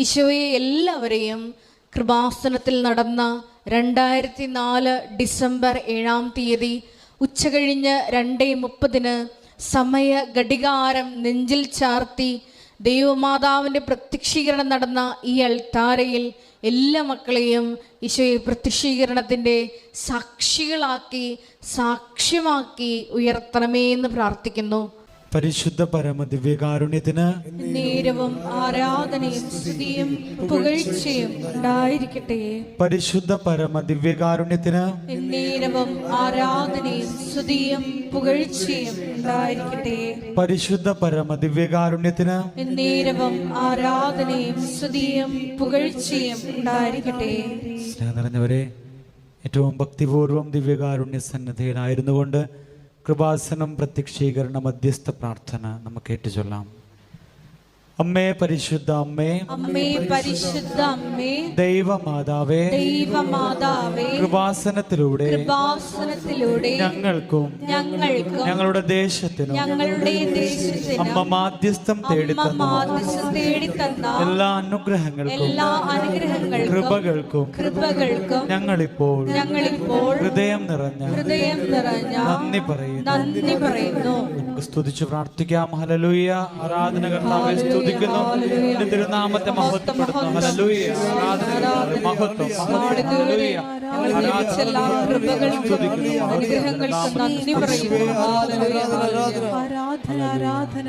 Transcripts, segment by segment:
ഈശോയെ എല്ലാവരെയും കൃപാസനത്തിൽ നടന്ന രണ്ടായിരത്തി നാല് ഡിസംബർ ഏഴാം തീയതി ഉച്ചകഴിഞ്ഞ് രണ്ടേ മുപ്പതിന് സമയ ഘടികാരം നെഞ്ചിൽ ചാർത്തി ദൈവമാതാവിന്റെ പ്രത്യക്ഷീകരണം നടന്ന ഈ അൾത്താരയിൽ എല്ലാ മക്കളെയും ഈശോയെ പ്രത്യക്ഷീകരണത്തിന്റെ സാക്ഷികളാക്കി സാക്ഷ്യമാക്കി ഉയർത്തണമേ എന്ന് പ്രാർത്ഥിക്കുന്നു. പരിശുദ്ധ പരമ ദിവ്യകാരുണ്യത്തിന് നേരവും ആരാധനയും സ്തുതിയും പുകഴ്ചയും ഉണ്ടായിരിക്കട്ടെ. പരിശുദ്ധ പരമ ദിവ്യകാരുണ്യത്തിന് നേരവും ആരാധനയും സ്തുതിയും പുകഴ്ചയും ഉണ്ടായിരിക്കട്ടെ. പരിശുദ്ധ പരമ ദിവ്യകാരുണ്യത്തിന് നേരവും ആരാധനയും സ്തുതിയും പുകഴ്ചയും ഉണ്ടായിരിക്കട്ടെ. സ്നേഹം നിറഞ്ഞവരെ ഏറ്റവും ഭക്തിപൂർവം ദിവ്യകാരുണ്യ സന്നദ്ധയിലായിരുന്നു കൊണ്ട് കൃപാസനം പ്രത്യക്ഷീകരണ മധ്യസ്ഥ പ്രാർത്ഥന നമുക്ക് ഏറ്റുചൊല്ലാം അമ്മേ പരിശുദ്ധ അമ്മേ അമ്മേ പരിശുദ്ധ അമ്മേ ദൈവമാതാവേ ദൈവമാതാവേ കൃപാസനത്തിലൂടെ കൃപാസനത്തിലൂടെ ഞങ്ങൾക്കും ഞങ്ങൾക്കും ഞങ്ങളുടെ ദേശത്തിനും ഞങ്ങളുടെ ദേശത്തിനും അമ്മ മാധ്യസ്ഥം അമ്മ മാധ്യസ്ഥം മാധ്യസ്ഥം തേടിത്തന്ന എല്ലാ അനുഗ്രഹങ്ങൾക്കും എല്ലാ അനുഗ്രഹങ്ങൾക്കും കൃപകൾക്കും കൃപകൾക്കും ഞങ്ങളിപ്പോൾ ഞങ്ങളിപ്പോൾ ഹൃദയം നിറഞ്ഞ ഹൃദയം നിറഞ്ഞ നന്ദി പറയുന്നു. നന്ദി പറയുന്നു. നമുക്ക് സ്തുതിച്ചു പ്രാർത്ഥിക്കാം. ഹലലൂയ ആരാധന കർത്താവെ സ്തുതിക്കുന്നു. നിന്റെ തിരുനാമത്തെ മഹത്വപ്പെടുത്തുന്നു. ഹലലൂയ ആരാധന മഹത്വം. ലഭിച്ച എല്ലാ കൃപകൾക്കും അനുഗ്രഹങ്ങൾക്കും നന്ദി പറയുന്നു. ഹല്ലേലൂയ. ആരാധന. ആരാധന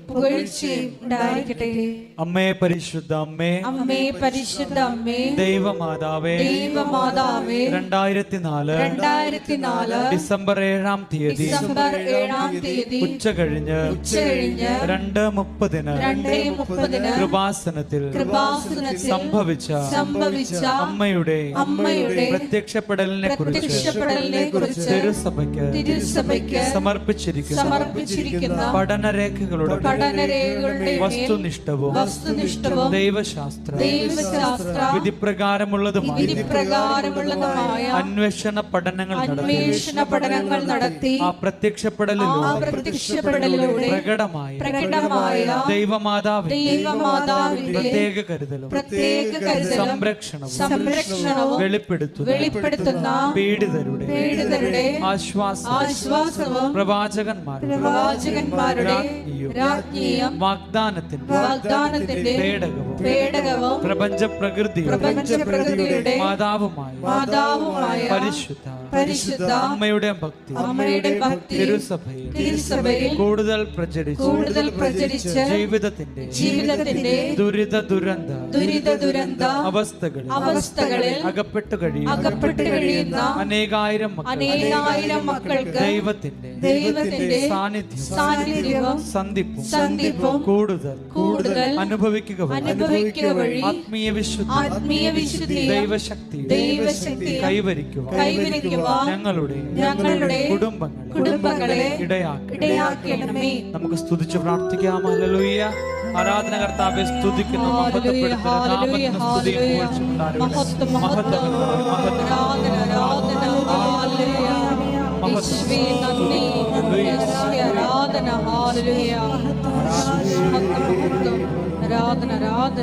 അമ്മേ പരിശുദ്ധ അമ്മേ അമ്മേ പരിശുദ്ധ അമ്മേ ദൈവമാതാവേ ദൈവമാതാവേ രണ്ടായിരത്തി നാല് രണ്ടായിരത്തി നാല് ഡിസംബർ ഏഴാം തീയതി ഡിസംബർ ഏഴാം തീയതി ഉച്ച കഴിഞ്ഞ് ഉച്ചകഴിഞ്ഞ് രണ്ട് മുപ്പതിന് രണ്ടേ മുപ്പതിന് കൃപാസനത്തിൽ കൃപാസനത്തിൽ സംഭവിച്ച സംഭവിച്ച അമ്മയുടെ അമ്മയുടെ പ്രത്യക്ഷപ്പെടലിനെ കുറിച്ച് പ്രത്യക്ഷപ്പെടലിനെ കുറിച്ച് തിരുസഭയ്ക്ക് തിരുസഭയ്ക്ക് സമർപ്പിച്ചിരിക്കുന്ന സമർപ്പിച്ചിരിക്കുന്ന പഠനരേഖകളുടെ വസ്തുനിഷ്ഠവും വസ്തുനിഷ്ഠവും ദൈവശാസ്ത്ര ദൈവശാസ്ത്ര വിധിപ്രകാരമുള്ളതുമായ വിധിപ്രകാരമുള്ളതുമായ അന്വേഷണ പഠനങ്ങൾ അന്വേഷണ പഠനങ്ങൾ നടത്തി ആ ആ പ്രത്യക്ഷപ്പെടലിലൂടെ പ്രത്യക്ഷപ്പെടലിലൂടെ പ്രകടമായ പ്രകടമായ ദൈവമാതാവിന്റെ ദൈവമാതാവിന്റെ പ്രത്യേക കരുതലും പ്രത്യേക കരുതലും സംരക്ഷണവും സംരക്ഷണവും വെളിപ്പെടുത്തുന്ന വെളിപ്പെടുത്തുന്ന പീഡിതരുടെ പീഡിതരുടെ ആശ്വാസം ആശ്വാസവും പ്രവാചകന്മാരുടെ പ്രവാചകന്മാരുടെ രാജ്ഞിയും വാഗ്ദാനത്തിന്റെ വാഗ്ദാനത്തിന്റെ പേടകവും പേടകവും പ്രപഞ്ച പ്രകൃതിയുടെ മാതാവുമായ പരിശുദ്ധ പരിശുദ്ധ അമ്മയുടെ ഭക്തി അമ്മയുടെ ഭക്തി തിരുസഭയിൽ തിരുസഭയിൽ കൂടുതൽ പ്രചരിച്ച് കൂടുതൽ പ്രചരിച്ച് ജീവിതത്തിന്റെ ജീവിതത്തിന്റെ ദുരിത ദുരന്ത ദുരിത ദുരന്ത അവസ്ഥകൾ അവസ്ഥകളിൽ അകപ്പെട്ടു കഴിയും അകപ്പെട്ടു കഴിയുന്ന അനേകായിരം അനേകായിരം മക്കൾക്ക് ദൈവത്തിന്റെ ദൈവത്തിന്റെ സാന്നിധ്യം സാന്നിധ്യവും സന്ധിപ്പും സന്ധിപ്പും കൂടുതൽ കൂടുതൽ അനുഭവിക്കുക അനുഭവിക്കുക വഴി ആത്മീയ വിശുദ്ധി ആത്മീയ വിശുദ്ധി ദൈവശക്തി ദൈവശക്തി കൈവരിക്കുക കൈവരിക്കുവാൻ ഞങ്ങളുടെ ഞങ്ങളുടെ കുടുംബങ്ങൾ കുടുംബങ്ങളെ ഇടയാക്കി ഇടയാക്കണമേ. നമുക്ക് സ്തുതിച്ച് പ്രാർത്ഥിക്കാം. ഹല്ലേലൂയ. ആരാധന കർത്താവെ സ്തുതിക്കുന്നു ഹല്ലേലൂയ, ആരാധന ഹല്ലേലൂയ,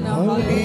നാമത്തിന്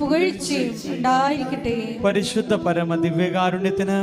പുകഴ്ചയും ഉണ്ടായിരിക്കട്ടെ. പരിശുദ്ധ പരമ ദിവ്യകാരുണ്യത്തിന്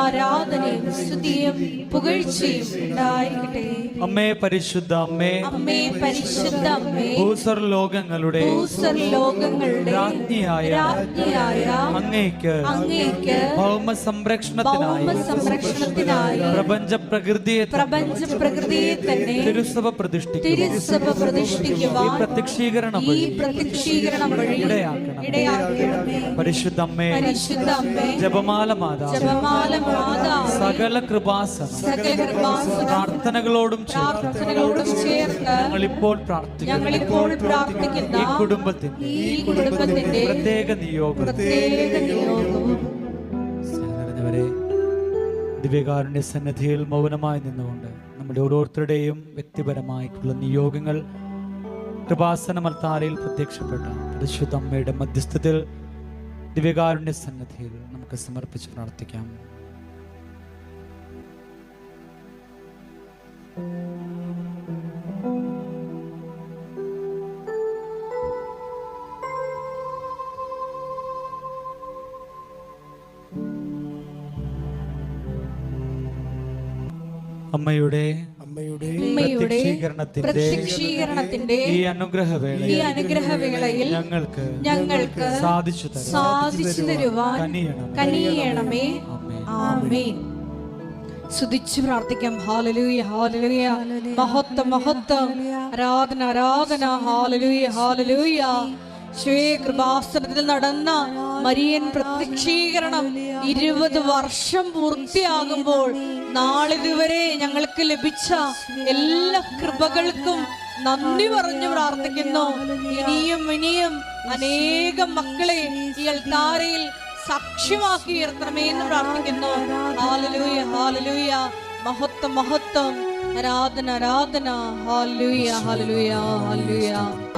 ആരാധനയും സ്തുതിയും പുകഴ്ചയും ഉണ്ടായിരിക്കട്ടെ. അമ്മേ പരിശുദ്ധ അമ്മേ അമ്മേ പരിശുദ്ധ അമ്മേ ഭൂസർ ലോകങ്ങളുടെ ഭൂസർ ലോകങ്ങളുടെ രാജ്ഞിയായ രാജ്ഞിയായ അങ്ങേക്ക് അങ്ങേക്ക് ഭൗമ സംരക്ഷണത്തിനായി സംരക്ഷണത്തിനായി പ്രപഞ്ച പ്രകൃതിയെ പ്രപഞ്ച പ്രകൃതിയെ തന്നെ തിരുസഭ പ്രതിഷ്ഠിക്കുക തിരുസഭ ഈ പ്രതിഷ്ഠിക്കുവാൻ പ്രത്യക്ഷീകരണം ഈ പ്രത്യക്ഷീകരണം വഴി ഇടയാക്കണം. ഇടയാക്കണമേ. പരിശുദ്ധ അമ്മേ പരിശുദ്ധ അമ്മേ ജപമാല മാതാ സകല കൃപാസന പ്രാർത്ഥനകളോടും ഞങ്ങൾ ഇപ്പോൾ പ്രാർത്ഥിക്കുന്നു. ഈ കുടുംബത്തിന്റെ പ്രത്യേക നിയോഗം. നിയോഗവും ദിവ്യകാരുണ്യ സന്നിധിയിൽ മൗനമായി നിന്നുകൊണ്ട് നമ്മുടെ ഓരോരുത്തരുടെയും വ്യക്തിപരമായിട്ടുള്ള നിയോഗങ്ങൾ കൃപാസനമൽത്താരയിൽ പ്രത്യക്ഷപ്പെട്ട പരിശുദ്ധ അമ്മയുടെ മധ്യസ്ഥത്തിൽ ദിവ്യകാരുണ്യ സന്നിധിയിൽ നമുക്ക് സമർപ്പിച്ച് പ്രാർത്ഥിക്കാം. അമ്മയുടെ പ്രത്യക്ഷീകരണത്തിന്റെ പ്രത്യക്ഷീകരണത്തിന്റെ ഈ അനുഗ്രഹവേളയിൽ ഈ അനുഗ്രഹവേളയിൽ ഞങ്ങൾക്ക് ഞങ്ങൾക്ക് സാധിച്ചു സാധിച്ചു തരുവാൻ കനിയണം. കനിയണമേ. ആമേൻ. സ്തുതിച്ചു പ്രാർത്ഥിക്കാം. ഹാലലൂയ ഹാലലൂയ. മഹത്വം മഹത്വം. ആരാധന ആരാധന. ഹാലലൂയ ഹാലലൂയ. ശ്രീ കൃപാസനത്തിൽ നടന്ന മരിയൻ പ്രത്യക്ഷീകരണം ഇരുപത് വർഷം പൂർത്തിയാകുമ്പോൾ നാളിതുവരെ ഞങ്ങൾക്ക് ലഭിച്ച എല്ലാ കൃപകൾക്കും നന്ദി പറഞ്ഞു പ്രാർത്ഥിക്കുന്നു. ഇനിയും ഇനിയും അനേകം മക്കളെ ഈ താരയിൽ സാക്ഷ്യമാക്കി ഉയർത്തണമേ എന്ന് പ്രാർത്ഥിക്കുന്നു. ഹാലലൂയ ഹാലലൂയ. മഹത്വം മഹത്വം. ആരാധന ആരാധന. ഹാലലൂയ ഹാലലൂയ.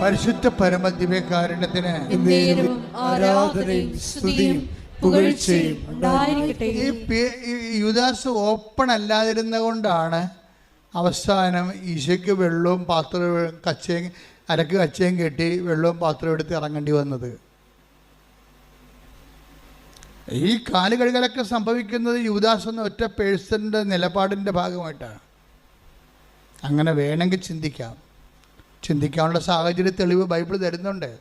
പരിശുദ്ധ പരമദിവ്യകാരുണ്യത്തിന് ദിവ്യകാരണത്തിന് ആരാധനയും സ്തുതിയും പുകഴ്ചയും ഉണ്ടായിരിക്കട്ടെ. ഈ യുദാസ് ഓപ്പൺ അല്ലാതിരുന്ന കൊണ്ടാണ് അവസാനം ഈശയ്ക്ക് വെള്ളവും പാത്രവും കച്ചയും അരക്ക് കച്ചയും കെട്ടി വെള്ളവും പാത്രവും എടുത്ത് ഇറങ്ങേണ്ടി വന്നത്. ഈ കാൽ കഴുകലൊക്കെ സംഭവിക്കുന്നത് യുവദാസ് എന്ന ഒറ്റ പേഴ്സന്റെ നിലപാടിന്റെ ഭാഗമായിട്ടാണ്. അങ്ങനെ വേണമെങ്കിൽ ചിന്തിക്കാം. ചിന്തിക്കാനുള്ള സാഹചര്യ തെളിവ് ബൈബിൾ തരുന്നുണ്ട്.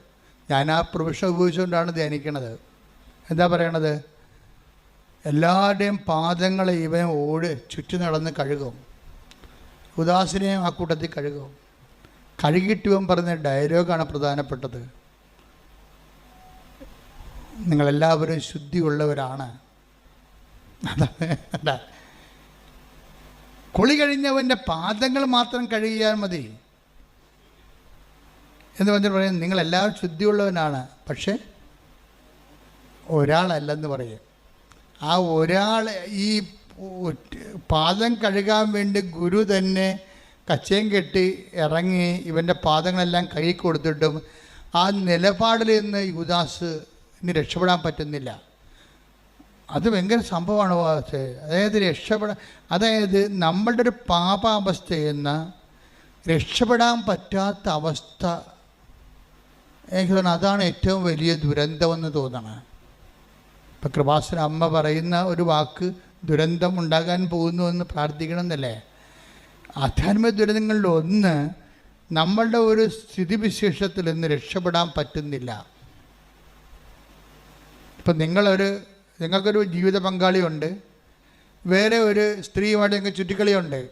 ഞാൻ ആ പ്രൊഫഷൻ ഉപയോഗിച്ചുകൊണ്ടാണ് ധ്യാനിക്കണത്. എന്താ പറയണത്? എല്ലാവരുടെയും പാദങ്ങളെ ഇവൻ ഓട് ചുറ്റി നടന്ന് കഴുകും. ഉദാസിനെയും ആ കൂട്ടത്തിൽ കഴുകും. കഴുകിയിട്ട് ഇവൻ പറഞ്ഞ ഡയലോഗാണ് പ്രധാനപ്പെട്ടത്. നിങ്ങളെല്ലാവരും ശുദ്ധിയുള്ളവരാണ്. കുളി കഴിഞ്ഞവന്റെ പാദങ്ങൾ മാത്രം കഴുകിയാൽ മതി. എന്ന് പറഞ്ഞിട്ട് പറയും നിങ്ങളെല്ലാവരും ശുദ്ധിയുള്ളവനാണ് പക്ഷേ ഒരാളല്ലെന്ന് പറയും. ആ ഒരാൾ ഈ പാദം കഴുകാൻ വേണ്ടി ഗുരു തന്നെ കച്ചയും കെട്ടി ഇറങ്ങി ഇവന്റെ പാദങ്ങളെല്ലാം കൈ കൊടുത്തിട്ടും ആ നിലപാടിൽ നിന്ന് യുദാസിന് രക്ഷപ്പെടാൻ പറ്റുന്നില്ല. അത് ഭയങ്കര സംഭവമാണ് അതായത് രക്ഷപ്പെടാൻ അതായത് നമ്മളുടെ ഒരു പാപാവസ്ഥയിൽ നിന്ന് രക്ഷപ്പെടാൻ പറ്റാത്ത അവസ്ഥ എനിക്ക് തോന്നുന്നു അതാണ് ഏറ്റവും വലിയ ദുരന്തമെന്ന് തോന്നണം. ഇപ്പം കൃപാസന അമ്മ പറയുന്ന ഒരു വാക്ക് ദുരന്തം ഉണ്ടാകാൻ പോകുന്നു എന്ന് പ്രാർത്ഥിക്കണം എന്നല്ലേ ആധ്യാത്മിക ദുരന്തങ്ങളിൽ ഒന്ന് നമ്മളുടെ ഒരു സ്ഥിതിവിശേഷത്തിൽ നിന്ന് രക്ഷപ്പെടാൻ പറ്റുന്നില്ല. ഇപ്പം നിങ്ങളൊരു നിങ്ങൾക്കൊരു ജീവിത പങ്കാളിയുണ്ട്. വേറെ ഒരു സ്ത്രീയുമായിട്ട് നിങ്ങൾക്ക് ചുറ്റിക്കളിയുണ്ട്.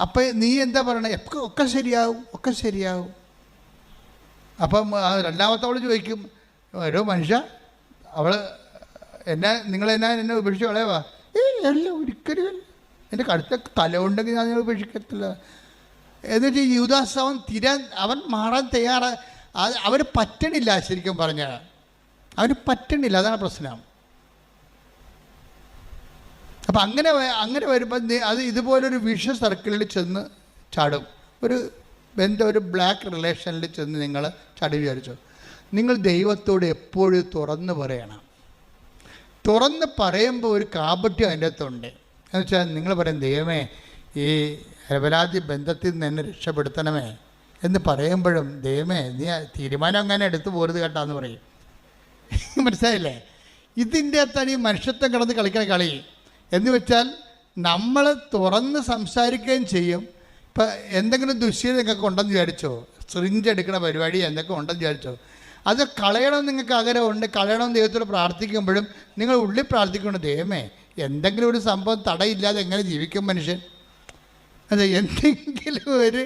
അപ്പം നീ എന്താ പറയണേ? ഒക്കെ ഒക്കെ ശരിയാവും ഒക്കെ ശരിയാവും. അപ്പം രണ്ടാമത്തെ അവൾ ചോദിക്കും ഓരോ മനുഷ്യ അവൾ എന്നെ നിങ്ങളെന്നാ എന്നെ ഉപേക്ഷിച്ച് കളയവാ ഏ അല്ല ഒരിക്കലും. എന്റെ കടുത്ത തല ഉണ്ടെങ്കിൽ ഞാൻ നിങ്ങളെ ഉപേക്ഷിക്കത്തില്ല. എന്നിട്ട് യുവദാസ് അവൻ തിരാൻ അവൻ മാറാൻ തയ്യാറ അവർ പറ്റണില്ല ശരിക്കും പറഞ്ഞാൽ അവന് പറ്റണില്ല അതാണ് പ്രശ്നം. അപ്പം അങ്ങനെ അങ്ങനെ വരുമ്പോൾ അത് ഇതുപോലൊരു വിഷ സർക്കിളിൽ ചെന്ന് ചാടും. ഒരു ബന്ധം ഒരു ബ്ലാക്ക് റിലേഷനിൽ ചെന്ന് നിങ്ങൾ ചടി വിചാരിച്ചു. നിങ്ങൾ ദൈവത്തോട് എപ്പോഴും തുറന്ന് പറയണം. തുറന്ന് പറയുമ്പോൾ ഒരു കാപട്യം അതിന്റെ അകത്തുണ്ട്. എന്ന് വെച്ചാൽ നിങ്ങൾ പറയും ദൈവമേ ഈ അപരാധി ബന്ധത്തിൽ നിന്ന് എന്നെ രക്ഷപ്പെടുത്തണമേ. എന്ന് പറയുമ്പോഴും ദൈവമേ നീ തീരുമാനം അങ്ങനെ എടുത്തു പോരുത് കേട്ടാന്ന് പറയും. മനസ്സിലായില്ലേ? ഇതിന്റെ അകത്താണ് ഈ മനുഷ്യത്വം കിടന്ന് കളിക്കണ കളി. എന്ന് വെച്ചാൽ നമ്മൾ തുറന്ന് സംസാരിക്കുകയും ചെയ്യും ഇപ്പം എന്തെങ്കിലും ദുശ്ശീലം നിങ്ങൾക്ക് ഉണ്ടെന്ന് വിചാരിച്ചോ? സിറിഞ്ച് എടുക്കുന്ന പരിപാടി എന്തൊക്കെ ഉണ്ടെന്ന് വിചാരിച്ചോ? അത് കളയണം നിങ്ങൾക്ക് ആഗ്രഹമുണ്ട് കളയണം ദൈവത്തോട് പ്രാർത്ഥിക്കുമ്പോഴും നിങ്ങൾ ഉള്ളിൽ പ്രാർത്ഥിക്കണം ദൈവമേ എന്തെങ്കിലും ഒരു സംഭവം തടയില്ലാതെ എങ്ങനെ ജീവിക്കും മനുഷ്യൻ? അതെ എന്തെങ്കിലും ഒരു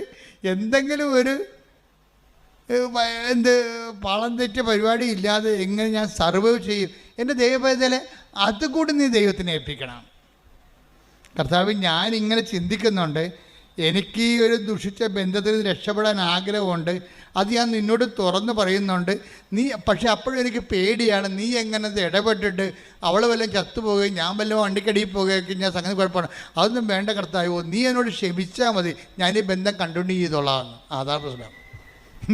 എന്തെങ്കിലും ഒരു എന്ത് പാളം തെറ്റ പരിപാടി ഇല്ലാതെ എങ്ങനെ ഞാൻ സർവൈവ് ചെയ്യും? എന്റെ ദൈവപേദലെ അതുകൂടി നീ ദൈവത്തിനെ ഏൽപ്പിക്കണം. കർത്താവ് ഞാൻ ഇങ്ങനെ ചിന്തിക്കുന്നുണ്ട് എനിക്ക് ഈ ഒരു ദുഷിച്ച ബന്ധത്തിൽ നിന്ന് രക്ഷപ്പെടാൻ ആഗ്രഹമുണ്ട്. അത് ഞാൻ നിന്നോട് തുറന്ന് പറയുന്നുണ്ട്. നീ പക്ഷെ അപ്പോഴും എനിക്ക് പേടിയാണ്. നീ എങ്ങനെ ഇടപെട്ടിട്ട് അവൾ വല്ലതും ചത്തുപോകുകയും ഞാൻ വല്ലതും വണ്ടിക്കടിയിൽ പോകുകയൊക്കെ ഞാൻ സംഗതി കുഴപ്പമാണ്. അതൊന്നും വേണ്ട കർത്താവോ നീ എന്നോട് ക്ഷമിച്ചാൽ മതി. ഞാൻ ഈ ബന്ധം കണ്ടിന്യൂ ചെയ്തോളാം. അതാണ് പ്രശ്നം.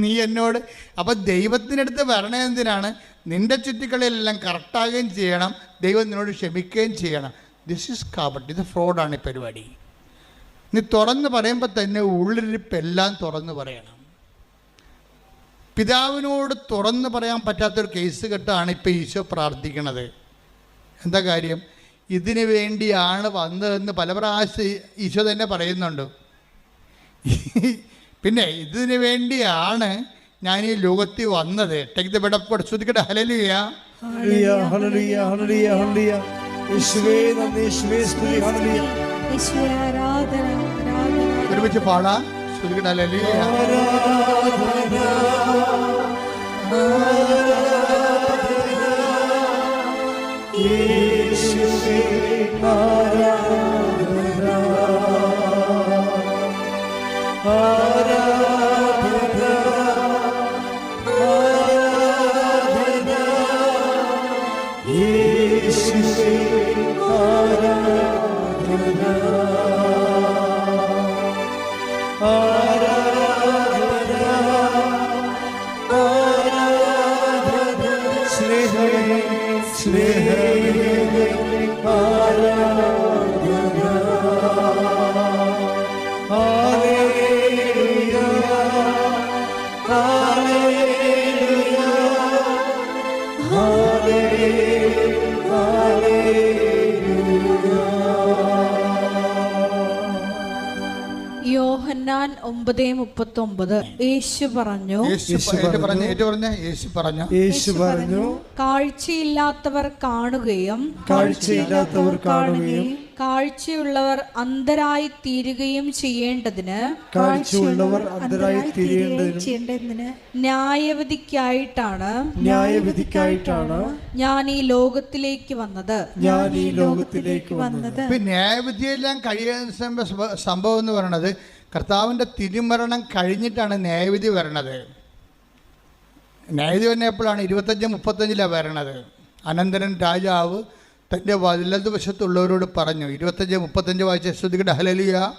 നീ എന്നോട് അപ്പം ദൈവത്തിനടുത്ത് വരണേ എന്തിനാണ്? നിന്റെ ചുറ്റിക്കളിലെല്ലാം കറക്റ്റാകുകയും ചെയ്യണം. ദൈവം നിന്നോട് ക്ഷമിക്കുകയും ചെയ്യണം. ദിസ് ഈസ് കാബട്ട് ഇത് ഫ്രോഡാണ് ഈ പരിപാടി. നീ തുറന്ന് പറയുമ്പോൾ തന്നെ ഉള്ളിരിപ്പെല്ലാം തുറന്ന് പറയണം. പിതാവിനോട് തുറന്ന് പറയാൻ പറ്റാത്തൊരു കേസ് കെട്ടാണ് ഇപ്പോൾ ഈശോ പ്രാർത്ഥിക്കണത്. എന്താ കാര്യം? ഇതിനു വേണ്ടിയാണ് വന്നതെന്ന് പല പ്രാവശ്യം ഈശോ തന്നെ പറയുന്നുണ്ട്. പിന്നെ ഇതിനു വേണ്ടിയാണ് ഞാൻ ഈ ലോകത്തിൽ വന്നത്. ടേക്ക് ദ ബെഡ് ഓഫ് ശ്രദ്ധിക്കട്ടെ. ഹലലിയ ഹല്ലേലൂയ. Hallelujah hallelujah hallelujah. യേശുവേ നന്ദി. യേശുവേ സ്തുതി. ആരാധന ഒരുമിച്ച് പാടാം. യേശുവേ ആരാധന. യോഹന്നാൻ ഒമ്പത് മുപ്പത്തി ഒമ്പത് യേശു പറഞ്ഞു യേശു പറഞ്ഞ. പറഞ്ഞു. യേശു പറഞ്ഞു. യേശു പറഞ്ഞു കാഴ്ചയില്ലാത്തവർ കാണുകയും കാഴ്ചയില്ലാത്തവർ കാണുകയും കാഴ്ചയുള്ളവർ അന്ധരായി തീരുകയും ചെയ്യേണ്ടതിന് കാഴ്ചയുള്ളവർ അന്ധരായി തീരേണ്ടതിന് ന്യായവിധിക്കായിട്ടാണ് ന്യായവിധിക്കായിട്ടാണ് ഞാൻ ഈ ലോകത്തിലേക്ക് വന്നത്. ഞാൻ ഈ ലോകത്തിലേക്ക് വന്നത്. ന്യായവിധിയെല്ലാം കഴിയുന്ന സംഭവം എന്ന് പറയണത് കർത്താവിന്റെ തിരുമരണം കഴിഞ്ഞിട്ടാണ് ന്യായവിധി വരണത്. ന്യായവിധി തന്നെ എപ്പോഴാണ്? ഇരുപത്തഞ്ച് മുപ്പത്തഞ്ചിലാണ് വരണത്. അനന്തരൻ രാജാവ് തന്റെ വലതുവശത്തുള്ളവരോട് പറഞ്ഞു. ഇരുപത്തഞ്ച് മുപ്പത്തഞ്ച് വായിച്ച ശ്രുതികട ഹലലിയ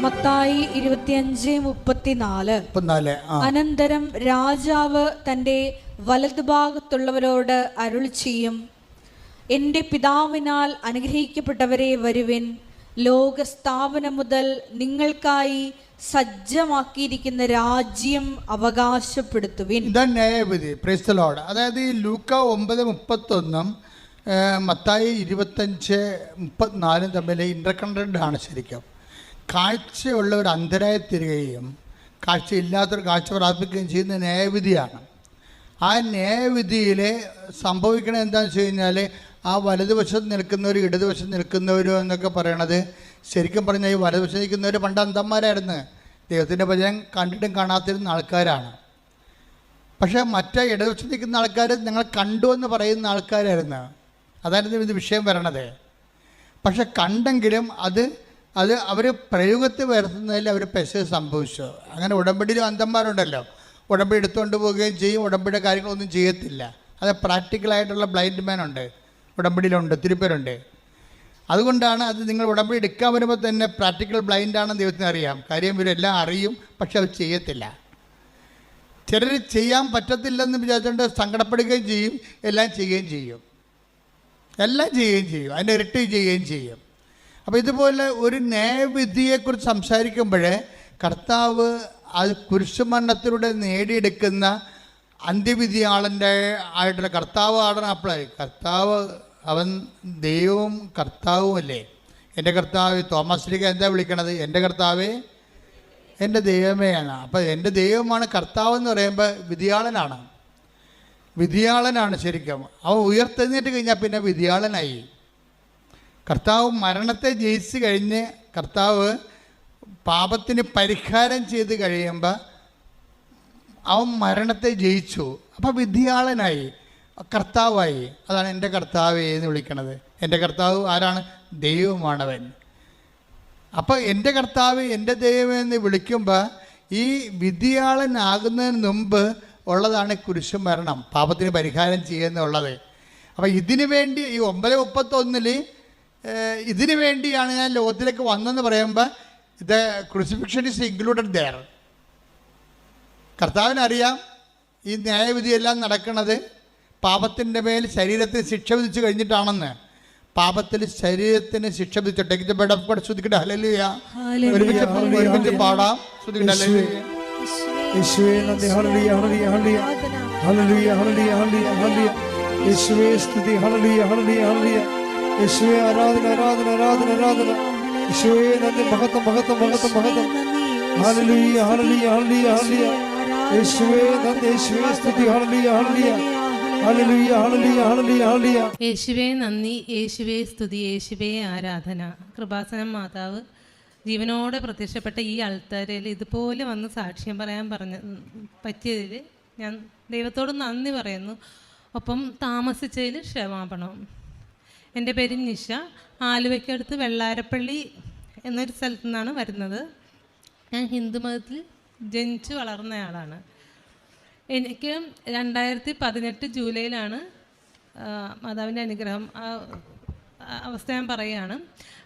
മത്തായി ഇരുപത്തിയഞ്ച് മുപ്പത്തിനാല്. അനന്തരം രാജാവ് തന്റെ വലതുഭാഗത്തുള്ളവരോട് അരുൾ ചെയ്യും. എന്റെ പിതാവിനാൽ അനുഗ്രഹിക്കപ്പെട്ടവരെ വരുവിൻ. ലോകസ്ഥാപനം മുതൽ നിങ്ങൾക്കായി സജ്ജമാക്കിയിരിക്കുന്ന രാജ്യം അവകാശപ്പെടുത്തുവിൻ. ഇതാണ് ന്യായവിധി പ്രൈസ്തലോട് അതായത് ഈ ലൂക്ക ഒമ്പത് മുപ്പത്തൊന്നും മത്തായി ഇരുപത്തഞ്ച് മുപ്പത്തിനാലും തമ്മിൽ ഇന്റർകണക്റ്റഡ് ആണ് ശരിക്കും. കാഴ്ചയുള്ളവർ അന്ധരായി തീരുകയും കാഴ്ചയില്ലാത്തവർ കാഴ്ച പ്രാപിക്കുകയും ചെയ്യുന്ന ന്യായവിധിയാണ് ആ ന്യായവിധിയിൽ സംഭവിക്കണത് എന്താണെന്ന് വെച്ച് കഴിഞ്ഞാൽ ആ വലതുവശത്ത് നിൽക്കുന്നവർ ഇടതുവശത്ത് നിൽക്കുന്നവരോ എന്നൊക്കെ പറയണത് ശരിക്കും പറഞ്ഞാൽ ഈ വലതുവശത്ത് നിൽക്കുന്നവർ പണ്ട് അന്തന്മാരായിരുന്നു ദൈവത്തിന്റെ ഭജനം കണ്ടിട്ടും കാണാത്തിരുന്ന ആൾക്കാരാണ്. പക്ഷേ മറ്റേ ഇടതുവശത്ത് നിൽക്കുന്ന ആൾക്കാർ ഞങ്ങൾ കണ്ടു എന്ന് പറയുന്ന ആൾക്കാരായിരുന്നു. അതായിരുന്നു ഇത് വിഷയം വരണത്. പക്ഷെ കണ്ടെങ്കിലും അത് അത് അവർ പ്രയോഗത്തിൽ വരുത്തുന്നതിൽ അവർ പെശ സംഭവിച്ചു. അങ്ങനെ ഉടമ്പടിയിലും അന്തന്മാരുണ്ടല്ലോ ഉടമ്പടി എടുത്തുകൊണ്ട് പോവുകയും ചെയ്യും. ഉടമ്പടിയുടെ കാര്യങ്ങളൊന്നും ചെയ്യത്തില്ല. അത് പ്രാക്ടിക്കലായിട്ടുള്ള ബ്ലൈൻഡ് മാൻ ഉണ്ട്. ഉടമ്പടിയിലുണ്ട്. ഒത്തിരി പേരുണ്ട് അതുകൊണ്ടാണ് അത് നിങ്ങൾ ഉടമ്പടി എടുക്കാൻ വരുമ്പോൾ തന്നെ പ്രാക്ടിക്കൽ ബ്ലൈൻഡാണെന്ന് ദൈവത്തിന് അറിയാം. കാര്യം ഇവരെല്ലാം അറിയും പക്ഷെ അവർ ചെയ്യത്തില്ല. ചിലർ ചെയ്യാൻ പറ്റത്തില്ലെന്ന് വിചാരിച്ചുകൊണ്ട് സങ്കടപ്പെടുകയും ചെയ്യും. എല്ലാം ചെയ്യുകയും ചെയ്യും. എല്ലാം ചെയ്യുകയും ചെയ്യും. അതിന്റെ ഇരട്ടി ചെയ്യുകയും ചെയ്യും. അപ്പോൾ ഇതുപോലെ ഒരു ന്യായവിധിയെക്കുറിച്ച് സംസാരിക്കുമ്പോൾ കർത്താവ് അത് കുരിശുമരണത്തിലൂടെ നേടിയെടുക്കുന്ന അന്ത്യവിധിയാളന്റെ ആയിട്ടുള്ള കർത്താവ് ആടണം അപ്പോഴായി കർത്താവ് അവൻ ദൈവവും കർത്താവും അല്ലേ? എന്റെ കർത്താവ് തോമസ് ലീഗ എന്താ വിളിക്കണത്? എന്റെ കർത്താവ് എന്റെ ദൈവമേയാണ് അപ്പോൾ എന്റെ ദൈവമാണ് കർത്താവ് എന്ന് പറയുമ്പോൾ വിധിയാളനാണ്. വിധിയാളനാണ് ശരിക്കും. അവൻ ഉയർത്തെഴുന്നേറ്റ് കഴിഞ്ഞാൽ പിന്നെ വിധിയാളനായി. കർത്താവ് മരണത്തെ ജയിച്ച് കഴിഞ്ഞ് കർത്താവ് പാപത്തിന് പരിഹാരം ചെയ്ത് കഴിയുമ്പോൾ അവൻ മരണത്തെ ജയിച്ചു. അപ്പോൾ വിധിയാളനായി കർത്താവായി. അതാണ് എന്റെ കർത്താവേ എന്ന് വിളിക്കണത്. എന്റെ കർത്താവ് ആരാണ്? ദൈവമാണവൻ. അപ്പോൾ എന്റെ കർത്താവ് എന്റെ ദൈവം എന്ന് വിളിക്കുമ്പോൾ ഈ വിധിയാളനാകുന്നതിന് മുമ്പ് ഉള്ളതാണ് കുരിശു മരണം പാപത്തിന് പരിഹാരം ചെയ്യുന്നുള്ളത് അപ്പോൾ ഇതിനു വേണ്ടി ഈ ഒമ്പത് മുപ്പത്തൊന്നിൽ ഇതിനു വേണ്ടിയാണ് ഞാൻ ലോകത്തിലേക്ക് വന്നെന്ന് പറയുമ്പോൾ ഇത് ക്രൂസിഫിക്ഷൻ ഇസ് ഇൻക്ലൂഡഡ് ദയർ കർത്താവിനറിയാം ഈ ന്യായവിധിയെല്ലാം നടക്കുന്നത് പാപത്തിന്റെ മേൽ ശരീരത്തിന് ശിക്ഷ വിധിച്ചു കഴിഞ്ഞിട്ടാണെന്ന്. പാപത്തിൽ ശരീരത്തിന് ശിക്ഷ വിധിച്ചിട്ട്. ശ്രദ്ധിക്കട്ടെ ഹലലുയ ഒരുമിച്ച് ഒരുമിച്ച് പാടാം. ശ്രദ്ധിക്കട്ടെ ആരാധന ആരാധന ആരാധന ആരാധന. യേശുവേ നന്ദി. മഹത്വം മഹത്വം മഹത്വം മഹത്വം. ഹല്ലേലൂയ ഹല്ലേലൂയ ഹല്ലേലൂയ ഹല്ലേലൂയ. യേശുവേ നന്ദി. യേശുവേ സ്തുതി. ഹല്ലേലൂയ ഹല്ലേലൂയ. യേശുവേ നന്ദി. യേശുവേ സ്തുതി. യേശുവേ ആരാധന. കൃപാസനം മാതാവ് ജീവനോടെ പ്രത്യക്ഷപ്പെട്ട ഈ ആൾത്താരയിൽ ഇതുപോലെ വന്ന് സാക്ഷ്യം പറയാൻ പറഞ്ഞ പറ്റിയതിൽ ഞാൻ ദൈവത്തോട് നന്ദി പറയുന്നു. ഒപ്പം താമസിച്ചതിൽ ക്ഷമാപണം. എന്റെ പേര് നിഷ. ആലുവയ്ക്കടുത്ത് വെള്ളാരപ്പള്ളി എന്നൊരു സ്ഥലത്തു നിന്നാണ് വരുന്നത്. ഞാൻ ഹിന്ദു മതത്തിൽ ജനിച്ചു വളർന്നയാളാണ് എനിക്ക് രണ്ടായിരത്തി പതിനെട്ട് ജൂലൈയിലാണ് മാതാവിന്റെ അനുഗ്രഹം അവസ്ഥ ഞാൻ പറയുകയാണ്.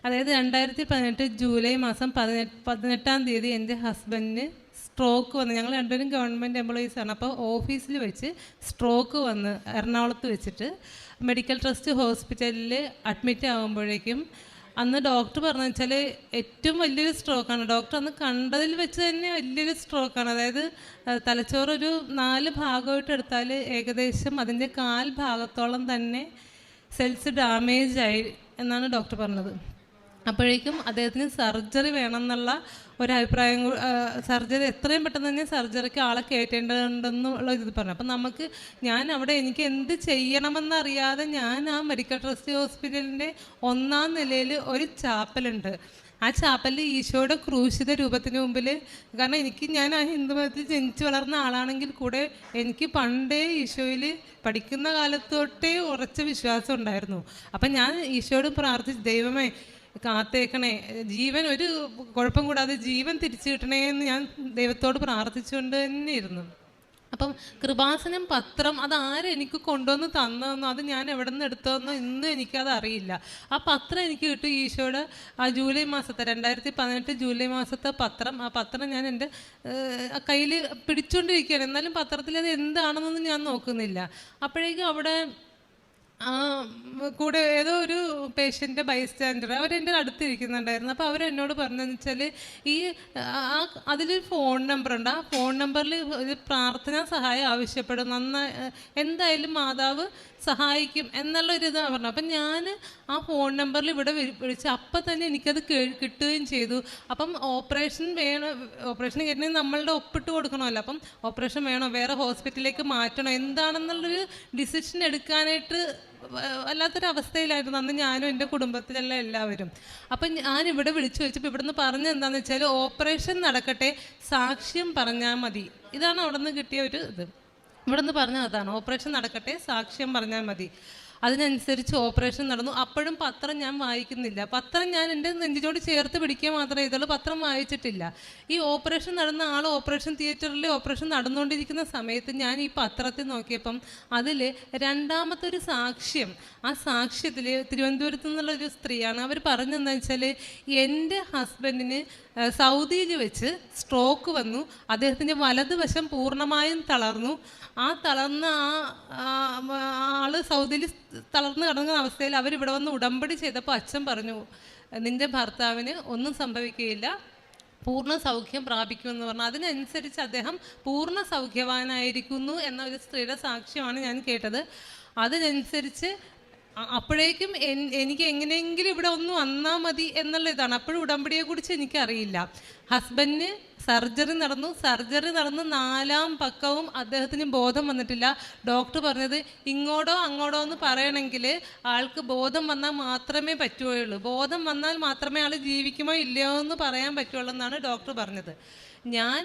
അതായത് രണ്ടായിരത്തി പതിനെട്ട് ജൂലൈ മാസം പതിനെട്ട് പതിനെട്ടാം തീയതി എന്റെ ഹസ്ബൻഡിന് സ്ട്രോക്ക് വന്ന് ഞങ്ങൾ രണ്ടുപേരും ഗവൺമെന്റ് ആണ്. അപ്പോൾ ഓഫീസിൽ വെച്ച് സ്ട്രോക്ക് വന്ന് എറണാകുളത്ത് വെച്ചിട്ട് മെഡിക്കൽ ട്രസ്റ്റ് ഹോസ്പിറ്റലിൽ അഡ്മിറ്റ് ആകുമ്പോഴേക്കും അന്ന് ഡോക്ടർ പറഞ്ഞു വെച്ചാൽ ഏറ്റവും വലിയൊരു സ്ട്രോക്കാണ് ഡോക്ടർ അന്ന് കണ്ടതിൽ വെച്ച് തന്നെ വലിയൊരു സ്ട്രോക്കാണ് അതായത് തലച്ചോറൊരു നാല് ഭാഗമായിട്ട് എടുത്താൽ ഏകദേശം അതിന്റെ കാൽ ഭാഗത്തോളം തന്നെ സെൽസ് ഡാമേജ് ആയി എന്നാണ് ഡോക്ടർ പറഞ്ഞത്. അപ്പോഴേക്കും അദ്ദേഹത്തിന് സർജറി വേണമെന്നുള്ള ഒരു അഭിപ്രായം സർജറി എത്രയും പെട്ടെന്ന് തന്നെ സർജറിക്ക് ആളെ കയറ്റേണ്ടതുണ്ടെന്നുള്ള ഇത് പറഞ്ഞു. അപ്പം നമുക്ക് ഞാൻ അവിടെ എനിക്ക് എന്ത് ചെയ്യണമെന്നറിയാതെ ഞാൻ ആ മെഡിക്കൽ ട്രസ്റ്റ് ഹോസ്പിറ്റലിന്റെ ഒന്നാം നിലയിൽ ഒരു ചാപ്പലുണ്ട്. ആ ചാപ്പലിൽ ഈശോയുടെ ക്രൂശിത രൂപത്തിന് മുമ്പിൽ കാരണം എനിക്ക് ഞാൻ ആ ഹിന്ദു മതത്തിൽ ജനിച്ചു വളർന്ന ആളാണെങ്കിൽ കൂടെ എനിക്ക് പണ്ടേ ഈശോയിൽ പഠിക്കുന്ന കാലത്തോട്ടേ ഉറച്ച വിശ്വാസം ഉണ്ടായിരുന്നു. അപ്പം ഞാൻ ഈശോയോട് പ്രാർത്ഥിച്ചു ദൈവമേ കാത്തേക്കണേ. ജീവൻ ഒരു കുഴപ്പം കൂടാതെ ജീവൻ തിരിച്ചു കിട്ടണേ എന്ന് ഞാൻ ദൈവത്തോട് പ്രാർത്ഥിച്ചുകൊണ്ട് തന്നെ ഇരുന്നു അപ്പം കൃപാസനം പത്രം അത് എനിക്ക് കൊണ്ടുവന്ന് തന്നതെന്നോ അത് ഞാൻ എവിടെ നിന്ന് എടുത്തതെന്നോ ഇന്നും എനിക്കത് അറിയില്ല. ആ പത്രം എനിക്ക് കിട്ടും ഈശോയുടെ ആ ജൂലൈ മാസത്തെ രണ്ടായിരത്തി പതിനെട്ട് ജൂലൈ മാസത്തെ പത്രം. ആ പത്രം ഞാൻ എന്റെ കയ്യിൽ പിടിച്ചുകൊണ്ടിരിക്കുകയാണ് എന്നാലും പത്രത്തിൽ അത് എന്താണെന്നൊന്നും ഞാൻ നോക്കുന്നില്ല. അപ്പോഴേക്കും അവിടെ കൂടെ ഏതോ ഒരു പേഷ്യന്റെ ബൈസ്റ്റാൻഡർ അവരെന്റെ അടുത്തിരിക്കുന്നുണ്ടായിരുന്നു. അപ്പോൾ അവരെന്നോട് പറഞ്ഞതെന്ന് വെച്ചാൽ ഈ ആ അതിലൊരു ഫോൺ നമ്പർ ഉണ്ട്. ആ ഫോൺ നമ്പറിൽ ഒരു പ്രാർത്ഥനാ സഹായം ആവശ്യപ്പെടും. നന്നായി എന്തായാലും മാതാവ് സഹായിക്കും എന്നുള്ളൊരു ഇതാണ് പറഞ്ഞത്. അപ്പം ഞാൻ ആ ഫോൺ നമ്പറിൽ ഇവിടെ വിളിച്ച് അപ്പം തന്നെ എനിക്കത് കിട്ടുകയും ചെയ്തു. അപ്പം ഓപ്പറേഷൻ വേണം ഓപ്പറേഷൻ കഴിഞ്ഞാൽ നമ്മളുടെ ഒപ്പിട്ട് കൊടുക്കണമല്ലോ. അപ്പം ഓപ്പറേഷൻ വേണോ വേറെ ഹോസ്പിറ്റലിലേക്ക് മാറ്റണോ എന്താണെന്നുള്ളൊരു ഡിസിഷൻ എടുക്കാനായിട്ട് വ- വല്ലാത്തൊരു അവസ്ഥയിലായിരുന്നു അന്ന് ഞാനും എന്റെ കുടുംബത്തിലുള്ള എല്ലാവരും. അപ്പം ഞാൻ ഇവിടെ വിളിച്ചു വെച്ചപ്പോൾ ഇവിടുന്ന് പറഞ്ഞ എന്താണെന്ന് വെച്ചാൽ ഓപ്പറേഷൻ നടക്കട്ടെ സാക്ഷ്യം പറഞ്ഞാൽ മതി. ഇതാണ് അവിടെ നിന്ന് കിട്ടിയ ഒരു ഇത്. ഇവിടെ നിന്ന് പറഞ്ഞത് അതാണ് ഓപ്പറേഷൻ നടക്കട്ടെ സാക്ഷ്യം പറഞ്ഞാൽ മതി. അതിനനുസരിച്ച് ഓപ്പറേഷൻ നടന്നു. അപ്പോഴും പത്രം ഞാൻ വായിക്കുന്നില്ല. പത്രം ഞാൻ എന്റെ നെഞ്ചിനോട് ചേർത്ത് പിടിക്കുക മാത്രമേ ചെയ്തുള്ളൂ പത്രം വായിച്ചിട്ടില്ല. ഈ ഓപ്പറേഷൻ നടന്ന ആൾ ഓപ്പറേഷൻ തിയേറ്ററിൽ ഓപ്പറേഷൻ നടന്നുകൊണ്ടിരിക്കുന്ന സമയത്ത് ഞാൻ ഈ പത്രത്തിൽ നോക്കിയപ്പം അതിൽ രണ്ടാമത്തെ ഒരു സാക്ഷ്യം ആ സാക്ഷ്യത്തിൽ തിരുവനന്തപുരത്ത് നിന്നുള്ളൊരു സ്ത്രീയാണ്. അവർ പറഞ്ഞതെന്ന് വെച്ചാൽ എന്റെ ഹസ്ബൻഡിന് സൗദിയിൽ വെച്ച് സ്ട്രോക്ക് വന്നു. അദ്ദേഹത്തിന്റെ വലതുവശം പൂർണമായും തളർന്നു. ആ തളർന്ന ആ ആൾ സൗദിയിൽ തളർന്ന് കിടക്കുന്ന അവസ്ഥയിൽ അവരിവിടെ വന്ന് ഉടമ്പടി ചെയ്തപ്പോൾ അച്ഛൻ പറഞ്ഞു നിന്റെ ഭർത്താവിന് ഒന്നും സംഭവിക്കുകയില്ല. പൂർണ സൗഖ്യം പ്രാപിക്കുമെന്ന് പറഞ്ഞു. അതിനനുസരിച്ച് അദ്ദേഹം പൂർണ സൗഖ്യവാനായിരിക്കുന്നു എന്ന ഒരു സ്ത്രീയുടെ സാക്ഷ്യമാണ് ഞാൻ കേട്ടത്. അതിനനുസരിച്ച് അപ്പോഴേക്കും എനിക്ക് എങ്ങനെയെങ്കിലും ഇവിടെ ഒന്ന് വന്നാൽ മതി എന്നുള്ള ഇതാണ്. അപ്പോഴും ഉടമ്പടിയെ കുറിച്ച് എനിക്കറിയില്ല. ഹസ്ബൻഡിന് സർജറി നടന്നു. സർജറി നടന്ന് നാലാം പക്കവും അദ്ദേഹത്തിന് ബോധം വന്നിട്ടില്ല. ഡോക്ടർ പറഞ്ഞത് ഇങ്ങോട്ടോ അങ്ങോട്ടോ എന്ന് പറയണമെങ്കിൽ ആൾക്ക് ബോധം വന്നാൽ മാത്രമേ പറ്റുകയുള്ളൂ. ബോധം വന്നാൽ മാത്രമേ ആൾ ജീവിക്കുമോ ഇല്ലയോ എന്ന് പറയാൻ പറ്റുള്ളൂ എന്നാണ് ഡോക്ടർ പറഞ്ഞത്. ഞാൻ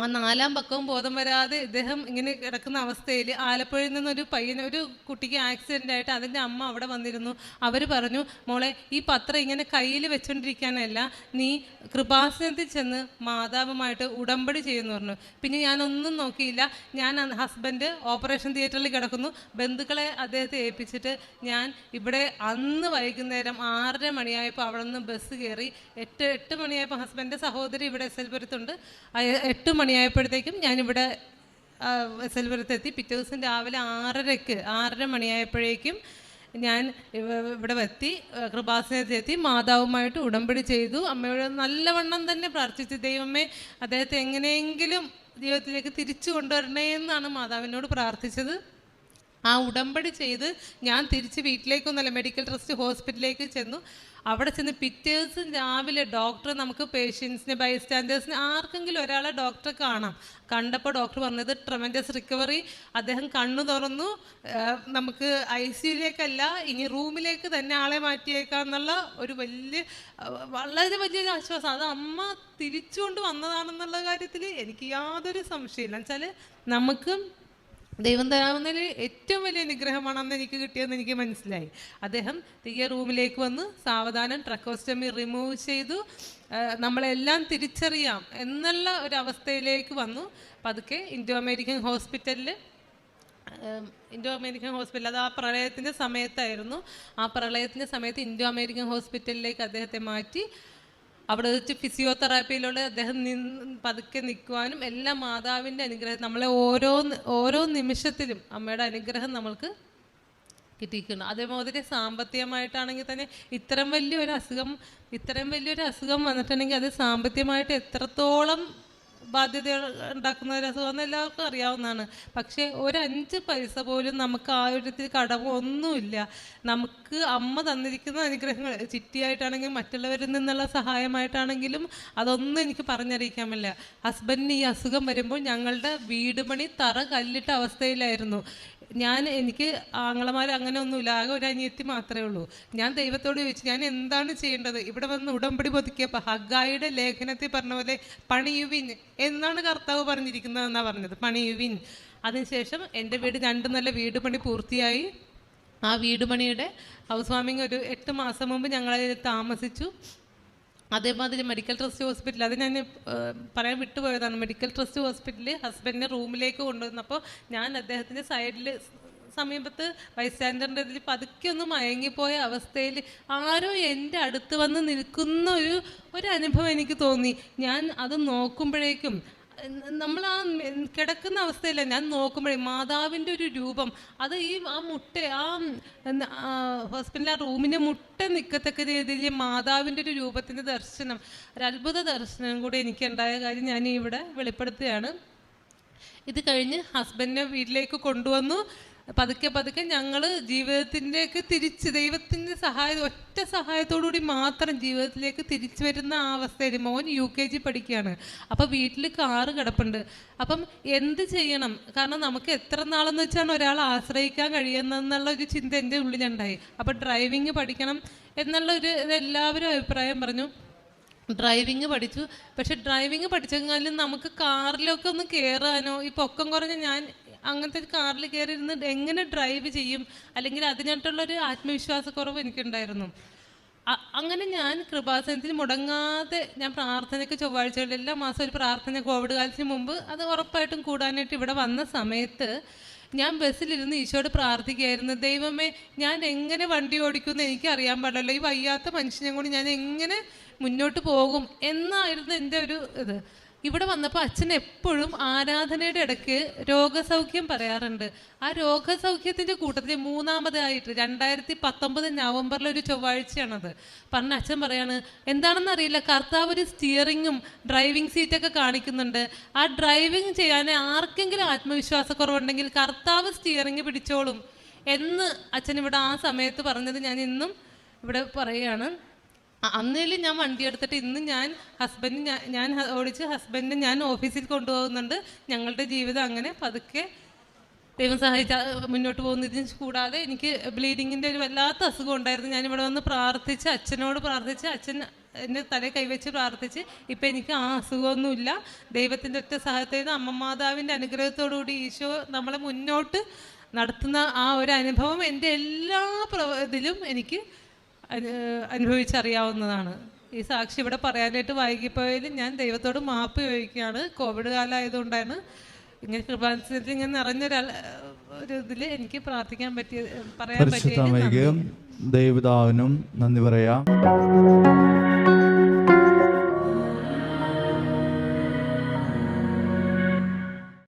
ആ നാലാം പക്കവും ബോധം വരാതെ ഇദ്ദേഹം ഇങ്ങനെ കിടക്കുന്ന അവസ്ഥയിൽ ആലപ്പുഴയിൽ നിന്നൊരു പയ്യൻ ഒരു കുട്ടിക്ക് ആക്സിഡന്റ് ആയിട്ട് അതിന്റെ അമ്മ അവിടെ വന്നിരുന്നു. അവർ പറഞ്ഞു മോളെ ഈ പത്രം ഇങ്ങനെ കയ്യിൽ വെച്ചുകൊണ്ടിരിക്കാനല്ല നീ കൃപാസനത്തിൽ ചെന്ന് മാതാവുമായിട്ട് ഉടമ്പടി ചെയ്യുന്നു പറഞ്ഞു. പിന്നെ ഞാനൊന്നും നോക്കിയില്ല. ഞാൻ ഹസ്ബൻഡ് ഓപ്പറേഷൻ തിയേറ്ററിൽ കിടക്കുന്നു. ബന്ധുക്കളെ അദ്ദേഹത്തെ ഏൽപ്പിച്ചിട്ട് ഞാൻ ഇവിടെ അന്ന് വൈകുന്നേരം ആറര മണിയായപ്പോൾ അവിടെ നിന്ന് ബസ് കയറി എട്ട് എട്ട് മണിയായപ്പോൾ ഹസ്ബൻഡ് സഹോദരി ഇവിടെ എസ് എൽ പുരത്തുണ്ട്. എട്ട് മണി മണിയായപ്പോഴത്തേക്കും ഞാനിവിടെ പുരത്തെത്തി പിറ്റേ ദിവസം രാവിലെ ആറരയ്ക്ക് ആറര മണിയായപ്പോഴേക്കും ഞാൻ ഇവ- ഇവിടെ എത്തി കൃപാസനത്തിലെത്തി മാതാവുമായിട്ട് ഉടമ്പടി ചെയ്തു. അമ്മയോട് നല്ലവണ്ണം തന്നെ പ്രാർത്ഥിച്ചു. ദൈവമേ അദ്ദേഹത്തെ എങ്ങനെയെങ്കിലും ജീവിതത്തിലേക്ക് തിരിച്ചു കൊണ്ടുവരണേ എന്നാണ് മാതാവിനോട് പ്രാർത്ഥിച്ചത്. ആ ഉടമ്പടി ചെയ്ത് ഞാൻ തിരിച്ച് വീട്ടിലേക്കൊന്നല്ല മെഡിക്കൽ ട്രസ്റ്റ് ഹോസ്പിറ്റലിലേക്ക് ചെന്നു. അവിടെ ചെന്ന് പിറ്റേഴ്സും രാവിലെ ഡോക്ടർ നമുക്ക് പേഷ്യൻസിന് ബൈസ്റ്റാൻഡേഴ്സിന് ആർക്കെങ്കിലും ഒരാളെ ഡോക്ടറെ കാണാം. കണ്ടപ്പോൾ ഡോക്ടർ പറഞ്ഞത് ട്രമൻഡസ് റിക്കവറി അദ്ദേഹം കണ്ണു തുറന്നു. നമുക്ക് ഐ സിയുലേക്കല്ല ഇനി റൂമിലേക്ക് തന്നെ ആളെ മാറ്റിയേക്കാം എന്നുള്ള ഒരു വലിയ വളരെ വലിയൊരു ആശ്വാസം. അത് അമ്മ തിരിച്ചുകൊണ്ട് വന്നതാണെന്നുള്ള കാര്യത്തിൽ എനിക്ക് യാതൊരു സംശയമില്ല എന്നുവെച്ചാൽ നമുക്ക് ദൈവം തരാവുന്നതിൽ ഏറ്റവും വലിയ അനുഗ്രഹമാണ് അന്ന് എനിക്ക് കിട്ടിയതെന്ന് എനിക്ക് മനസ്സിലായി. അദ്ദേഹം തിരികെ റൂമിലേക്ക് വന്ന് സാവധാനം ട്രക്കോസ്റ്റമി റിമൂവ് ചെയ്തു. നമ്മളെല്ലാം തിരിച്ചറിയാം എന്നുള്ള ഒരു അവസ്ഥയിലേക്ക് വന്നു. പതുക്കെ ഇൻഡോ അമേരിക്കൻ ഹോസ്പിറ്റലിൽ ഇൻഡോ അമേരിക്കൻ ഹോസ്പിറ്റൽ അത് ആ പ്രളയത്തിന്റെ സമയത്തായിരുന്നു. ആ പ്രളയത്തിന്റെ സമയത്ത് ഇൻഡോ അമേരിക്കൻ ഹോസ്പിറ്റലിലേക്ക് അദ്ദേഹത്തെ മാറ്റി. അവിടെ വെച്ച് ഫിസിയോതെറാപ്പിയിലൂടെ അദ്ദേഹം പതുക്കെ നിൽക്കുവാനും എല്ലാം മാതാവിന്റെ അനുഗ്രഹം നമ്മളെ ഓരോ ഓരോ നിമിഷത്തിലും അമ്മയുടെ അനുഗ്രഹം നമ്മൾക്ക് കിട്ടിയിരിക്കുന്നു. അതേമാതിരി സാമ്പത്തികമായിട്ടാണെങ്കിൽ തന്നെ ഇത്രയും വലിയൊരു അസുഖം ഇത്രയും വലിയൊരു അസുഖം വന്നിട്ടുണ്ടെങ്കിൽ അത് സാമ്പത്തികമായിട്ട് എത്രത്തോളം ബാധ്യത ഉണ്ടാക്കുന്ന ഒരു അസുഖം എല്ലാവർക്കും അറിയാവുന്നതാണ്. പക്ഷേ ഒരു അഞ്ച് പൈസ പോലും നമുക്ക് ആ ഒരു കടവ് ഒന്നുമില്ല. നമുക്ക് അമ്മ തന്നിരിക്കുന്ന അനുഗ്രഹങ്ങൾ ചിട്ടിയായിട്ടാണെങ്കിലും മറ്റുള്ളവരിൽ നിന്നുള്ള സഹായമായിട്ടാണെങ്കിലും അതൊന്നും എനിക്ക് പറഞ്ഞറിയിക്കാൻ പറ്റില്ല ഹസ്ബൻഡിന് ഈ അസുഖം വരുമ്പോൾ ഞങ്ങളുടെ വീട് പണി തറ കല്ലിട്ട അവസ്ഥയിലായിരുന്നു. ഞാൻ എനിക്ക് ആങ്ങളമാർ അങ്ങനെ ഒന്നുമില്ല. ആകെ ഒരു അനിയത്തി മാത്രമേ ഉള്ളൂ. ഞാൻ ദൈവത്തോട് ചോദിച്ചു ഞാൻ എന്താണ് ചെയ്യേണ്ടത്? ഇവിടെ വന്ന് ഉടമ്പടി പൊതുക്കിയപ്പോൾ ഹഗായുടെ ലേഖനത്തിൽ പറഞ്ഞ പോലെ പണിയുവിൻ എന്നാണ് കർത്താവ് പറഞ്ഞിരിക്കുന്നതെന്നാണ് പറഞ്ഞത്. പണിയുവിൻ അതിനുശേഷം എന്റെ വീട് രണ്ട് നല്ല വീട് പണി പൂർത്തിയായി. ആ വീട് പണിയുടെ ഹൗസ് വാമിങ് ഒരു എട്ട് മാസം മുമ്പ് ഞങ്ങളതിൽ താമസിച്ചു. അതേമാതിരി മെഡിക്കൽ ട്രസ്റ്റ് ഹോസ്പിറ്റൽ അത് ഞാൻ പറയാൻ വിട്ടുപോയതാണ്. മെഡിക്കൽ ട്രസ്റ്റ് ഹോസ്പിറ്റലിൽ ഹസ്ബൻഡിനെ റൂമിലേക്ക് കൊണ്ടുവന്നപ്പോൾ ഞാൻ അദ്ദേഹത്തിന്റെ സൈഡിൽ സമീപത്ത് ബൈസ്റ്റാൻഡറിന്റെ ഇതിൽ പതുക്കെ ഒന്ന് മയങ്ങിപ്പോയ അവസ്ഥയിൽ ആരോ എന്റെ അടുത്ത് വന്ന് നിൽക്കുന്ന ഒരു ഒരു അനുഭവം എനിക്ക് തോന്നി. ഞാൻ അത് നോക്കുമ്പോഴേക്കും നമ്മൾ ആ കിടക്കുന്ന അവസ്ഥയില്ല. ഞാൻ നോക്കുമ്പോഴേ മാതാവിന്റെ ഒരു രൂപം. അത് ഈ ആ മുട്ട ആ ഹോസ്പിറ്റലിൽ ആ റൂമിന്റെ മുട്ട നിൽക്കത്തക്ക രീതിയിൽ മാതാവിന്റെ ഒരു രൂപത്തിന്റെ ദർശനം ഒരു അത്ഭുത ദർശനം കൂടി എനിക്കുണ്ടായ കാര്യം ഞാൻ ഇവിടെ വെളിപ്പെടുത്തുകയാണ്. ഇത് കഴിഞ്ഞ് ഹസ്ബൻഡിനെ വീട്ടിലേക്ക് കൊണ്ടുവന്നു. പതുക്കെ പതുക്കെ ഞങ്ങൾ ജീവിതത്തിന്റെയൊക്കെ തിരിച്ച് ദൈവത്തിന്റെ സഹായം ഒറ്റ സഹായത്തോടുകൂടി മാത്രം ജീവിതത്തിലേക്ക് തിരിച്ചു വരുന്ന ആ അവസ്ഥയിൽ മോൻ യു കെ ജി പഠിക്കുകയാണ്. അപ്പോൾ വീട്ടിൽ കാറ് കിടപ്പുണ്ട്. അപ്പം എന്ത് ചെയ്യണം? കാരണം നമുക്ക് എത്ര നാളെന്ന് വെച്ചാണ് ഒരാൾ ആശ്രയിക്കാൻ കഴിയുന്നതെന്നുള്ള ഒരു ചിന്ത എന്റെ ഉള്ളിലുണ്ടായി. അപ്പോൾ ഡ്രൈവിങ് പഠിക്കണം എന്നുള്ള ഒരു എല്ലാവരും അഭിപ്രായം പറഞ്ഞു. ഡ്രൈവിങ് പഠിച്ചു. പക്ഷെ ഡ്രൈവിങ് പഠിച്ചെങ്കിലും നമുക്ക് കാറിലൊക്കെ ഒന്ന് കയറാനോ ഈ പൊക്കം കുറഞ്ഞ ഞാൻ അങ്ങനത്തെ കാറിൽ കയറി ഇരുന്ന് എങ്ങനെ ഡ്രൈവ് ചെയ്യും? അല്ലെങ്കിൽ അതിനായിട്ടുള്ളൊരു ആത്മവിശ്വാസക്കുറവ് എനിക്കുണ്ടായിരുന്നു. അങ്ങനെ ഞാൻ കൃപാസനത്തിൽ മുടങ്ങാതെ ഞാൻ പ്രാർത്ഥനയ്ക്ക് ചൊവ്വാഴ്ചകളിൽ എല്ലാ മാസം ഒരു പ്രാർത്ഥന കോവിഡ് കാലത്തിന് മുമ്പ് അത് ഉറപ്പായിട്ടും കൂടാനായിട്ട് ഇവിടെ വന്ന സമയത്ത് ഞാൻ ബസ്സിലിരുന്ന് ഈശോട് പ്രാർത്ഥിക്കുകയായിരുന്നു. ദൈവമേ ഞാൻ എങ്ങനെ വണ്ടി ഓടിക്കുമെന്ന് എനിക്ക് അറിയാൻ പാടില്ലല്ലോ. ഈ വയ്യാത്ത മനുഷ്യനെ കൊണ്ട് ഞാൻ എങ്ങനെ മുന്നോട്ട് പോകും? എന്നായിരുന്നു എന്റെ ഒരു ഇത്. ഇവിടെ വന്നപ്പോൾ അച്ഛൻ എപ്പോഴും ആരാധനയുടെ ഇടയ്ക്ക് രോഗസൗഖ്യം പറയാറുണ്ട്. ആ രോഗസൗഖ്യത്തിന്റെ കൂട്ടത്തിൽ മൂന്നാമതായിട്ട് രണ്ടായിരത്തി പത്തൊമ്പത് നവംബറിൽ ഒരു ചൊവ്വാഴ്ചയാണത്. പറഞ്ഞ അച്ഛൻ പറയാണ് എന്താണെന്ന് അറിയില്ല കർത്താവ് ഒരു സ്റ്റിയറിങ്ങും ഡ്രൈവിംഗ് സീറ്റൊക്കെ കാണിക്കുന്നുണ്ട്. ആ ഡ്രൈവിംഗ് ചെയ്യാൻ ആർക്കെങ്കിലും ആത്മവിശ്വാസക്കുറവുണ്ടെങ്കിൽ കർത്താവ് സ്റ്റിയറിംഗ് പിടിച്ചോളും എന്ന് അച്ഛൻ ഇവിടെ ആ സമയത്ത് പറഞ്ഞത് ഞാൻ ഇന്നും ഇവിടെ പറയുകയാണ്. അന്നേലും ഞാൻ വണ്ടി എടുത്തിട്ട് ഇന്ന് ഞാൻ ഹസ്ബൻഡ് ഞാൻ ഓടിച്ച് ഹസ്ബൻഡ് ഞാൻ ഓഫീസിൽ കൊണ്ടുപോകുന്നുണ്ട്. ഞങ്ങളുടെ ജീവിതം അങ്ങനെ പതുക്കെ ദൈവം സഹായിച്ച മുന്നോട്ട് പോകുന്നതിന് കൂടാതെ എനിക്ക് ബ്ലീഡിങ്ങിന്റെ ഒരു വല്ലാത്ത അസുഖം ഉണ്ടായിരുന്നു. ഞാനിവിടെ വന്ന് പ്രാർത്ഥിച്ച് അച്ഛനോട് പ്രാർത്ഥിച്ച് അച്ഛൻ എന്റെ തലയിൽ കൈവച്ച് പ്രാർത്ഥിച്ച് ഇപ്പം എനിക്ക് ആ അസുഖമൊന്നുമില്ല. ദൈവത്തിന്റെ ഒറ്റ സഹായത്തിൽ അമ്മ മാതാവിന്റെ അനുഗ്രഹത്തോടുകൂടി ഈശോ നമ്മളെ മുന്നോട്ട് നടത്തുന്ന ആ ഒരു അനുഭവം എന്റെ എല്ലാ ഇതിലും എനിക്ക് അനുഭവിച്ചറിയാവുന്നതാണ്. ഈ സാക്ഷി ഇവിടെ പറയാനായിട്ട് വൈകിപ്പോയതിൽ ഞാൻ ദൈവത്തോട് മാപ്പ് ചോദിക്കുകയാണ്. കോവിഡ് കാലമായതുകൊണ്ടാണ് ഇങ്ങനെ കൃപാനുസരിച്ച് ഇങ്ങനെ നിറഞ്ഞൊരാൾ ഒരു ഇതിൽ എനിക്ക് പ്രാർത്ഥിക്കാൻ പറ്റിയ പറയാൻ പറ്റിയ ദൈവതാവിനും നന്ദി പറയാം.